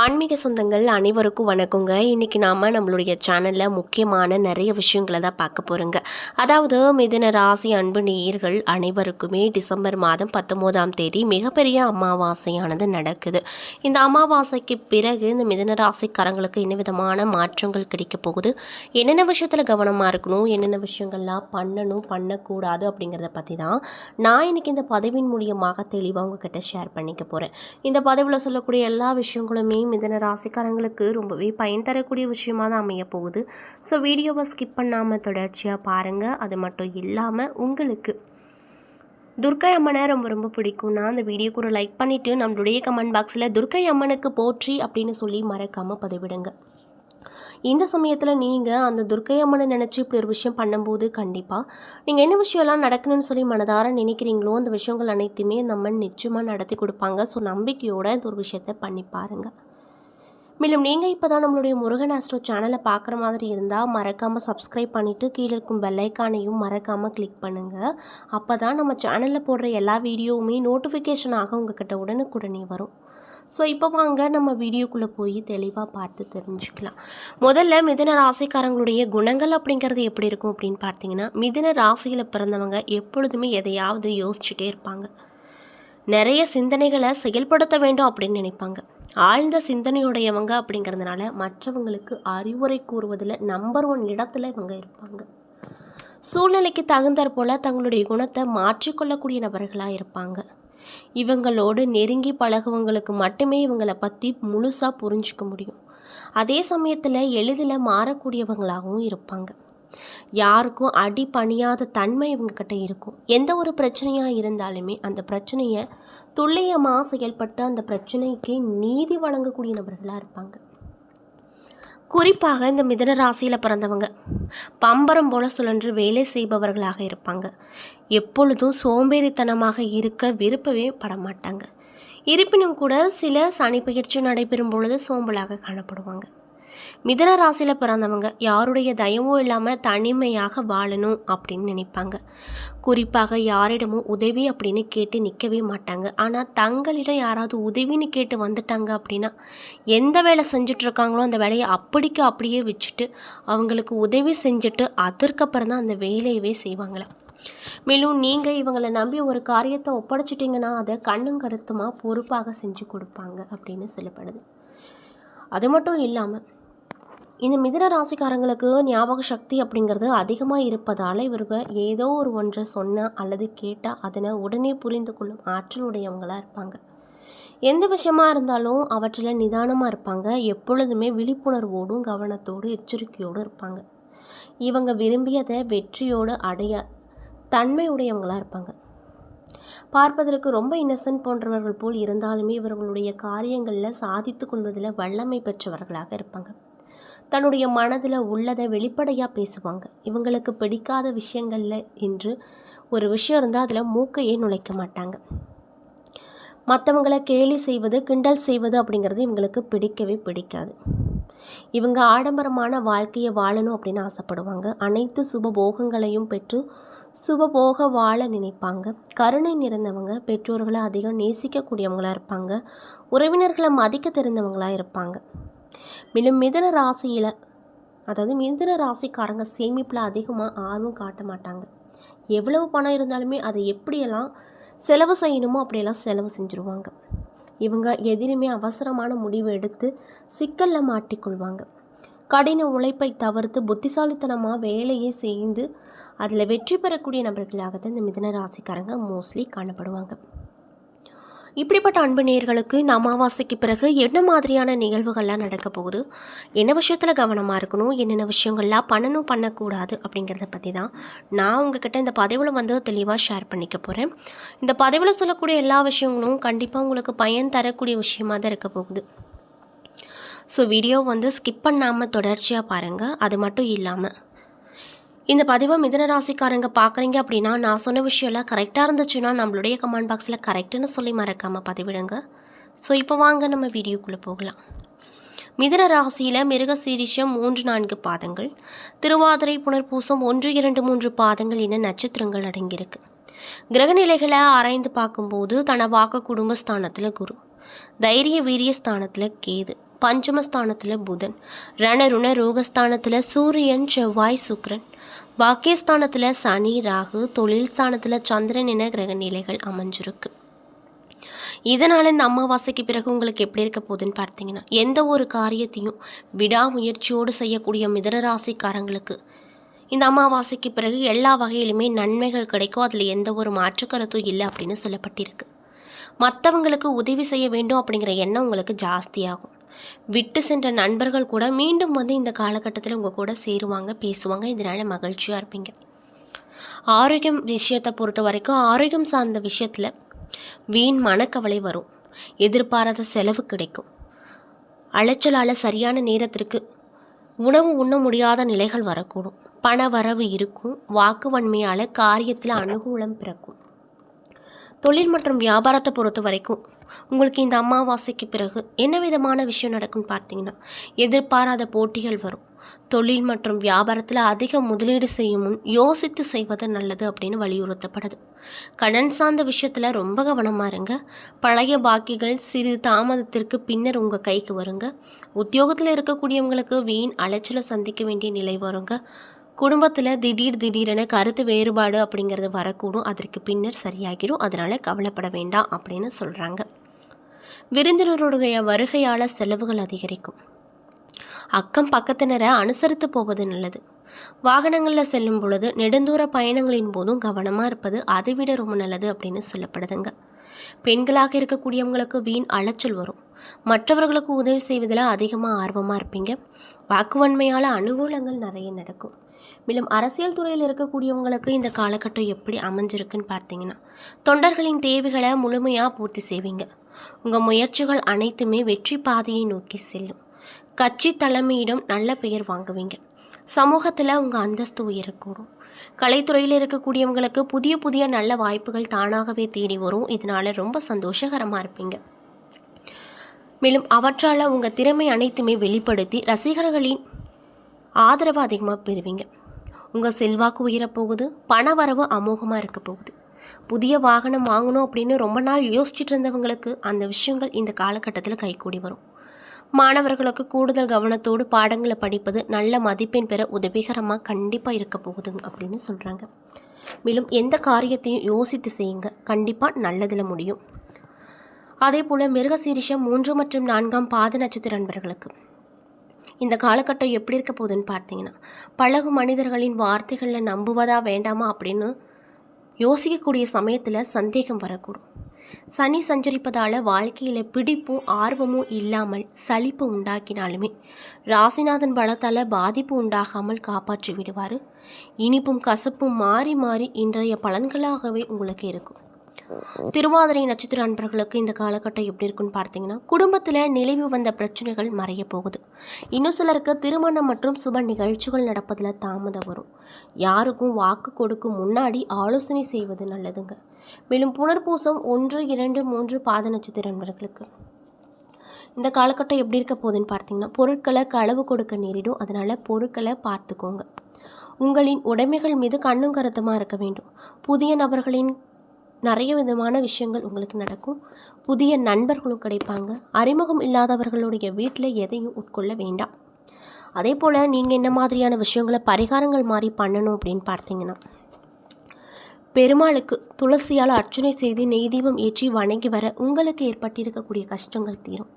ஆன்மீக சொந்தங்கள் அனைவருக்கும் வணக்கங்க. இன்றைக்கி நாம் நம்மளுடைய சேனலில் முக்கியமான நிறைய விஷயங்களை தான் பார்க்க போகிறோங்க அதாவது மிதன ராசி அன்பு நேயர்கள் அனைவருக்குமே டிசம்பர் மாதம் பத்தொம்போதாம் தேதி மிகப்பெரிய அமாவாசையானது நடக்குது. இந்த அமாவாசைக்கு பிறகு இந்த மிதன ராசிக்காரங்களுக்கு என்ன விதமான மாற்றங்கள் கிடைக்க போகுது? என்னென்ன விஷயத்தில் கவனமாக இருக்கணும்? என்னென்ன விஷயங்கள்லாம் பண்ணணும்? பண்ணக்கூடாது அப்படிங்கிறத பற்றி தான் நான் இன்றைக்கி இந்த பதவியின் மூலியமாக தெளிவாக உங்ககிட்ட ஷேர் பண்ணிக்க போகிறேன் இந்த பதவியில் சொல்லக்கூடிய எல்லா விஷயங்களுமே மிதன ராசிக்காரங்களுக்கு ரொம்பவே பயன் தரக்கூடிய விஷயமா தான் அமைய போகுது ஸோ வீடியோவை ஸ்கிப் பண்ணாமல் தொடர்ச்சியாக பாருங்கள் அது மட்டும் இல்லாமல் உங்களுக்கு துர்க்கை அம்மனை ரொம்ப ரொம்ப பிடிக்கும்னா அந்த வீடியோக்கு ஒரு லைக் பண்ணிவிட்டு நம்மளுடைய கமெண்ட் பாக்ஸில் துர்க்கை அம்மனுக்கு போற்றி அப்படின்னு சொல்லி மறக்காமல் பதிவிடுங்க. இந்த சமயத்தில் நீங்கள் அந்த துர்க்கை அம்மனை நினச்சி இப்படி ஒரு விஷயம் பண்ணும்போது கண்டிப்பாக நீங்கள் என்ன விஷயம்லாம் நடக்கணும்னு சொல்லி மனதார நினைக்கிறீங்களோ அந்த விஷயங்கள் அனைத்துமே நம்ம நிச்சயமாக நடத்தி கொடுப்பாங்க. ஸோ நம்பிக்கையோடு இந்த ஒரு விஷயத்தை பண்ணி பாருங்கள் மேலும் நீங்கள் இப்போ தான் நம்மளுடைய முருகன் ஆஸ்ட்ரோ சேனலை பார்க்குற மாதிரி இருந்தால் மறக்காமல் சப்ஸ்கிரைப் பண்ணிவிட்டு கீழே இருக்கும் பெல்லைக்கானையும் மறக்காமல் கிளிக் பண்ணுங்கள் அப்போ தான் நம்ம சேனலில் போடுற எல்லா வீடியோவுமே நோட்டிஃபிகேஷனாக உங்ககிட்ட உடனுக்குடனே வரும். ஸோ இப்போ வாங்க நம்ம வீடியோக்குள்ளே போய் தெளிவாக பார்த்து தெரிஞ்சுக்கலாம். முதல்ல மிதன ராசிக்காரங்களுடைய குணங்கள் அப்படிங்கிறது எப்படி இருக்கும் அப்படின்னு பார்த்தீங்கன்னா மிதன ராசியில் பிறந்தவங்க எப்பொழுதுமே எதையாவது யோசிச்சுட்டே இருப்பாங்க. நிறைய சிந்தனைகளை செயல்படுத்த வேண்டும் அப்படின்னு நினைப்பாங்க. ஆழ்ந்த சிந்தனையுடையவங்க அப்படிங்கிறதுனால மற்றவங்களுக்கு அறிவுரை கூறுவதில் நம்பர் ஒன் இடத்துல இவங்க இருப்பாங்க. சூழ்நிலைக்கு தகுந்தாற் போல தங்களுடைய குணத்தை மாற்றிக்கொள்ளக்கூடிய நபர்களாக இருப்பாங்க. இவங்களோடு நெருங்கி பழகுவங்களுக்கு மட்டுமே இவங்களை பற்றி முழுசாக புரிஞ்சுக்க முடியும். அதே சமயத்தில் எளிதில் மாறக்கூடியவங்களாகவும் இருப்பாங்க. யாருக்கும் அடி பணியாத தன்மை இவங்கக்கிட்ட இருக்கும். எந்த ஒரு பிரச்சனையாக இருந்தாலுமே அந்த பிரச்சனையை துல்லியமாக செயல்பட்டு அந்த பிரச்சனைக்கு நீதி வழங்கக்கூடிய நபர்களாக இருப்பாங்க. குறிப்பாக இந்த மிதன ராசியில் பிறந்தவங்க பம்பரம் போல சுழன்று வேலை செய்பவர்களாக இருப்பாங்க. எப்பொழுதும் சோம்பேறித்தனமாக இருக்க விருப்பவே படமாட்டாங்க. இருப்பினும் கூட சில சனி பயிற்சி நடைபெறும் பொழுது சோம்பலாக காணப்படுவாங்க. மிதன ராசியில் பிறந்தவங்க யாருடைய தயவும் இல்லாமல் தனிமையாக வாழணும் அப்படின்னு நினைப்பாங்க. குறிப்பாக யாரிடமும் உதவி அப்படின்னு கேட்டு நிற்கவே மாட்டாங்க. ஆனால் தங்களிடம் யாராவது உதவின்னு கேட்டு வந்துட்டாங்க அப்படின்னா எந்த வேலை செஞ்சிட்ருக்காங்களோ அந்த வேலையை அப்படிக்கு அப்படியே வச்சுட்டு அவங்களுக்கு உதவி செஞ்சுட்டு அதற்கப்புறம் தான் அந்த வேலையவே செய்வாங்களாம் மேலும் நீங்கள் இவங்களை நம்பி ஒரு காரியத்தை ஒப்படைச்சிட்டிங்கன்னா அதை கண்ணும் கருத்துமாக பொறுப்பாக செஞ்சு கொடுப்பாங்க அப்படின்னு சொல்லப்படுது. அது மட்டும் இல்லாமல் இந்த மிதுன ராசிக்காரங்களுக்கு ஞாபக சக்தி அப்படிங்கிறது அதிகமாக இருப்பதால் இவர்கள் ஏதோ ஒரு ஒன்றை சொன்னால் அல்லது கேட்டால் அதனை உடனே புரிந்து கொள்ளும் ஆற்றல் உடையவங்களாக இருப்பாங்க. எந்த விஷயமா இருந்தாலும் அவற்றில் நிதானமாக இருப்பாங்க. எப்பொழுதுமே விழிப்புணர்வோடும் கவனத்தோடு எச்சரிக்கையோடு இருப்பாங்க. இவங்க விரும்பியதை வெற்றியோடு அடைய தன்மை உடையவங்களாக இருப்பாங்க. பார்ப்பதற்கு ரொம்ப இன்னசென்ட் போன்றவர்கள் போல் இருந்தாலுமே இவர்களுடைய காரியங்களில் சாதித்து கொள்வதில் வல்லமை பெற்றவர்களாக இருப்பாங்க. தன்னுடைய மனதில் உள்ளதை வெளிப்படையாக பேசுவாங்க. இவங்களுக்கு பிடிக்காத விஷயங்களில் என்று ஒரு விஷயம் இருந்தால் அதில் மூக்கையே நுழைக்க மாட்டாங்க. மற்றவங்களை கேலி செய்வது கிண்டல் செய்வது அப்படிங்கிறது இவங்களுக்கு பிடிக்கவே பிடிக்காது. இவங்க ஆடம்பரமான வாழ்க்கையை வாழணும் அப்படின்னு ஆசைப்படுவாங்க. அனைத்து சுபபோகங்களையும் பெற்று சுபபோக வாழ நினைப்பாங்க. கருணை நிறைந்தவங்க பெற்றோர்களை அதிகம் நேசிக்கக்கூடியவங்களாக இருப்பாங்க. உறவினர்களை மதிக்க தெரிந்தவங்களாக இருப்பாங்க. மேலும் மிதன ராசியில் அதாவது மிதன ராசிக்காரங்க சேமிப்பில் அதிகமாக ஆர்வம் காட்ட மாட்டாங்க. எவ்வளவு பணம் இருந்தாலுமே அதை எப்படியெல்லாம் செலவு செய்யணுமோ அப்படியெல்லாம் செலவு செஞ்சுருவாங்க. இவங்க எதிலுமே அவசரமான முடிவு எடுத்து சிக்கலில் மாட்டிக்கொள்வாங்க. கடின உழைப்பை தவிர்த்து புத்திசாலித்தனமாக வேலையை செய்து அதில் வெற்றி பெறக்கூடிய நபர்களாக தான் இந்த மிதன ராசிக்காரங்க மோஸ்ட்லி காணப்படுவாங்க. இப்படிப்பட்ட அன்பு நேர்களுக்கு இந்த அமாவாசைக்கு பிறகு என்ன மாதிரியான நிகழ்வுகள்லாம் நடக்க போகுது? என்ன விஷயத்தில் கவனமாக இருக்கணும்? என்னென்ன விஷயங்கள்லாம் பண்ணணும் பண்ணக்கூடாது அப்படிங்கிறத பற்றி தான் நான் உங்ககிட்ட இந்த பதிவில் வந்து தெளிவாக ஷேர் பண்ணிக்க போகிறேன் இந்த பதிவில் சொல்லக்கூடிய எல்லா விஷயங்களும் கண்டிப்பாக உங்களுக்கு பயன் தரக்கூடிய விஷயமாக தான் இருக்க போகுது. ஸோ வீடியோ வந்து ஸ்கிப் பண்ணாமல் தொடர்ச்சியாக பாருங்கள் அது மட்டும் இல்லாமல் இந்த பதிவை மிதன ராசிக்காரங்க பார்க்குறீங்க அப்படின்னா நான் சொன்ன விஷயம்லாம் கரெக்டாக இருந்துச்சுன்னா நம்மளுடைய கமெண்ட் பாக்ஸில் கரெக்டுன்னு சொல்லி மறக்காமல் பதிவிடுங்க. ஸோ இப்போ வாங்க நம்ம வீடியோக்குள்ளே போகலாம். மிதன ராசியில் மிருக சீரிஷம் மூன்று நான்கு பாதங்கள் திருவாதிரை புனர்பூசம் ஒன்று இரண்டு மூன்று பாதங்கள் என நட்சத்திரங்கள் அடங்கியிருக்கு. கிரகநிலைகளை ஆராய்ந்து பார்க்கும்போது தனவாக்க குடும்பஸ்தானத்தில் குரு தைரிய வீரிய ஸ்தானத்தில் கேது. பஞ்சமஸ்தானத்தில் புதன் ரணருண ரோகஸ்தானத்தில் சூரியன் செவ்வாய் சுக்ரன் பாக்கியஸ்தானத்தில் சனி ராகு தொழில் ஸ்தானத்தில் சந்திரன் என கிரக நிலைகள் அமைஞ்சிருக்கு. இதனால் இந்த அமாவாசைக்கு பிறகு உங்களுக்கு எப்படி இருக்க போகுதுன்னு பார்த்தீங்கன்னா எந்த ஒரு காரியத்தையும் விடாமுயற்சியோடு செய்யக்கூடிய மிதனராசிக்காரங்களுக்கு இந்த அமாவாசைக்கு பிறகு எல்லா வகையிலுமே நன்மைகள் கிடைக்கும். அதில் எந்த ஒரு மாற்று கருத்தும் இல்லை அப்படின்னு சொல்லப்பட்டிருக்கு. மற்றவங்களுக்கு உதவி செய்ய வேண்டும் அப்படிங்கிற எண்ணம் உங்களுக்கு ஜாஸ்தியாகும். விட்டு சென்ற நண்பர்கள் கூட மீண்டும் வந்து இந்த காலகட்டத்தில் உங்கள் கூட சேருவாங்க பேசுவாங்க. இதனால் மகிழ்ச்சியாக இருப்பீங்க. ஆரோக்கியம் விஷயத்தை பொறுத்த வரைக்கும் ஆரோக்கியம் சார்ந்த விஷயத்தில் வீண் மனக்கவலை வரும். எதிர்பாராத செலவு கிடைக்கும். அலைச்சலால் சரியான நேரத்திற்கு உணவு உண்ண முடியாத நிலைகள் வரக்கூடும். பண வரவு இருக்கும். வாக்கு வன்மையால் காரியத்தில் அனுகூலம் பிறக்கும். தொழில் மற்றும் வியாபாரத்தை பொறுத்த வரைக்கும் உங்களுக்கு இந்த அமாவாசைக்கு பிறகு என்ன விதமான விஷயம் நடக்கும்னு பார்த்தீங்கன்னா எதிர்பாராத போட்டிகள் வரும். தொழில் மற்றும் வியாபாரத்தில் அதிக முதலீடு செய்யும் முன் யோசித்து செய்வது நல்லது அப்படின்னு வலியுறுத்தப்படுது. கடன் சார்ந்த விஷயத்தில் ரொம்ப கவனமாக இருங்க. பழைய பாக்கிகள் சிறு தாமதத்திற்கு பின்னர் உங்கள் கைக்கு வருங்க. உத்தியோகத்தில் இருக்கக்கூடியவங்களுக்கு வீண் அலைச்சலை சந்திக்க வேண்டிய நிலை வருங்க. குடும்பத்தில் திடீர் திடீரென கருத்து வேறுபாடு அப்படிங்கிறது வரக்கூடும். அதற்கு பின்னர் சரியாகிடும் அதனால் கவலைப்பட வேண்டாம் அப்படின்னு சொல்கிறாங்க விருந்தினருடைய வருகையால் செலவுகள் அதிகரிக்கும். அக்கம் பக்கத்தினரை அனுசரித்து போவது நல்லது. வாகனங்களில் செல்லும் பொழுது நெடுந்தூர பயணங்களின் போதும் கவனமாக இருப்பது அதை விட ரொம்ப நல்லது அப்படின்னு சொல்லப்படுதுங்க. பெண்களாக இருக்கக்கூடியவங்களுக்கு வீண் அலைச்சல் வரும். மற்றவர்களுக்கு உதவி செய்வதில் அதிகமாக ஆர்வமாக இருப்பீங்க. வாக்குவன்மையால் அனுகூலங்கள் நிறைய நடக்கும். மேலும் அரசியல் துறையில் இருக்கக்கூடியவங்களுக்கு இந்த காலகட்டம் எப்படி அமைஞ்சிருக்குன்னு பார்த்தீங்கன்னா தொண்டர்களின் தேவைகளை முழுமையாக பூர்த்தி செய்வீங்க. உங்கள் முயற்சிகள் அனைத்துமே வெற்றி பாதையை நோக்கி செல்லும். கட்சி தலைமையிடம் நல்ல பெயர் வாங்குவீங்க. சமூகத்தில் உங்கள் அந்தஸ்து உயரக்கூடும். கலைத்துறையில் இருக்கக்கூடியவங்களுக்கு புதிய புதிய நல்ல வாய்ப்புகள் தானாகவே தேடி வரும். இதனால் ரொம்ப சந்தோஷகரமாக இருப்பீங்க. மேலும் அவற்றால் உங்கள் திறமை அனைத்துமே வெளிப்படுத்தி ரசிகர்களின் ஆதரவு அதிகமாக பெறுவீங்க. உங்கள் செல்வாக்கு உயரப்போகுது பண வரவு அமோகமாக இருக்க போகுது. புதிய வாகனம் வாங்கணும் அப்படின்னு ரொம்ப நாள் யோசிச்சுட்டு இருந்தவங்களுக்கு அந்த விஷயங்கள் இந்த காலகட்டத்தில் கைகூடி வரும். மாணவர்களுக்கு கூடுதல் கவனத்தோடு பாடங்களை படிப்பது நல்ல மதிப்பெண் பெற உதவிகரமாக கண்டிப்பாக இருக்க போகுது அப்படின்னு சொல்கிறாங்க மேலும் எந்த காரியத்தையும் யோசித்து செய்யுங்க. கண்டிப்பாக நல்லதில் முடியும். அதே போல் மிருகசீரிஷம் மூன்று மற்றும் நான்காம் பாத நட்சத்திர நண்பர்களுக்கு இந்த காலகட்டம் எப்படி இருக்க போகுதுன்னு பார்த்தீங்கன்னா பழகு மனிதர்களின் வார்த்தைகளில் நம்புவதா வேண்டாமா அப்படின்னு யோசிக்கக்கூடிய சமயத்தில் சந்தேகம் வரக்கூடும். சனி சஞ்சரிப்பதால் வாழ்க்கையில் பிடிப்பும் ஆர்வமும் இல்லாமல் சலிப்பு உண்டாக்கினாலுமே ராசிநாதன் பலத்தால் பாதிப்பு உண்டாகாமல் காப்பாற்றி விடுவார். இனிப்பும் கசப்பும் மாறி மாறி இன்றைய பலன்களாகவே உங்களுக்கு இருக்கும். திருவாதிரை நட்சத்திர அன்பர்களுக்கு இந்த காலகட்டம் எப்படி இருக்குன்னு பார்த்தீங்கன்னா குடும்பத்தில் நிலைவு வந்த பிரச்சனைகள் மறைய போகுது. இன்னும் சிலருக்கு திருமணம் மற்றும் சுப நிகழ்ச்சிகள் நடப்பதில் தாமதம் வரும். யாருக்கும் வாக்கு கொடுக்கும் முன்னாடி ஆலோசனை செய்வது நல்லதுங்க. மேலும் புனர்பூசம் ஒன்று இரண்டு மூன்று பாத நட்சத்திர அன்பர்களுக்கு. இந்த காலகட்டம் எப்படி இருக்க போகுதுன்னு பார்த்தீங்கன்னா பொருட்களை களவு கொடுக்க நேரிடும். அதனால் பொருட்களை பார்த்துக்கோங்க. உங்களின் உடைமைகள் மீது கண்ணும் கருத்துமாக இருக்க வேண்டும். புதிய நபர்களின் நிறைய விதமான விஷயங்கள் உங்களுக்கு நடக்கும். புதிய நண்பர்களும் கிடைப்பாங்க. அறிமுகம் இல்லாதவர்களுடைய வீட்டில் எதையும் உட்கொள்ள வேண்டாம். அதே போல் நீங்கள் என்ன மாதிரியான விஷயங்களை பரிகாரங்கள் மாதிரி பண்ணணும் அப்படின்னு பார்த்தீங்கன்னா பெருமாளுக்கு துளசியால் அர்ச்சனை செய்து நெய் தீபம் ஏற்றி வணங்கி வர உங்களுக்கு ஏற்பட்டிருக்கக்கூடிய கஷ்டங்கள் தீரும்.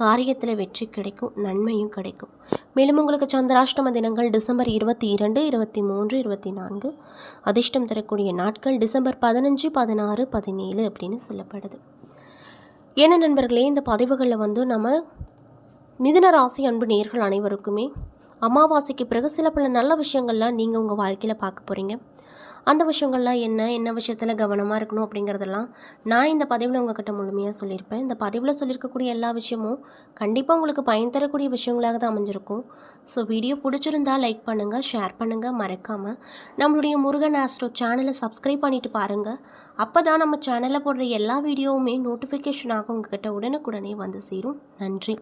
காரியத்தில் வெற்றி கிடைக்கும் நன்மையும் கிடைக்கும். மேலும் உங்களுக்கு சந்திராஷ்டம தினங்கள் டிசம்பர் இருபத்தி இரண்டு இருபத்தி மூன்று இருபத்தி நான்கு. அதிர்ஷ்டம் தரக்கூடிய நாட்கள் டிசம்பர் பதினஞ்சு பதினாறு பதினேழு அப்படின்னு சொல்லப்படுது. என்ன நண்பர்களே இந்த பதிவுகளில் வந்து நம்ம மிதுன ராசி அன்பு நேர்கள் அனைவருக்குமே அமாவாசைக்கு பிறகு சில பல நல்ல விஷயங்கள்லாம் நீங்கள் உங்கள் வாழ்க்கையில் பார்க்க போகிறீங்க அந்த விஷயங்கள்லாம் என்ன என்ன விஷயத்தில் கவனமாக இருக்கணும் அப்படிங்கிறதெல்லாம் நான் இந்த பதிவில் உங்ககிட்ட முழுமையாக சொல்லியிருப்பேன். இந்த பதிவில் சொல்லியிருக்கக்கூடிய எல்லா விஷயமும் கண்டிப்பாக உங்களுக்கு பயன் தரக்கூடிய விஷயங்களாக தான் அமைஞ்சிருக்கும். ஸோ வீடியோ பிடிச்சிருந்தா லைக் பண்ணுங்கள் ஷேர் பண்ணுங்கள் மறக்காமல் நம்மளுடைய முருகன் ஆஸ்ட்ரோ சேனலை சப்ஸ்கிரைப் பண்ணிவிட்டு பாருங்கள் அப்போ தான் நம்ம சேனலில் போடுற எல்லா வீடியோவுமே நோட்டிஃபிகேஷன் ஆக உங்ககிட்ட உடனுக்குடனே வந்து சேரும். நன்றி.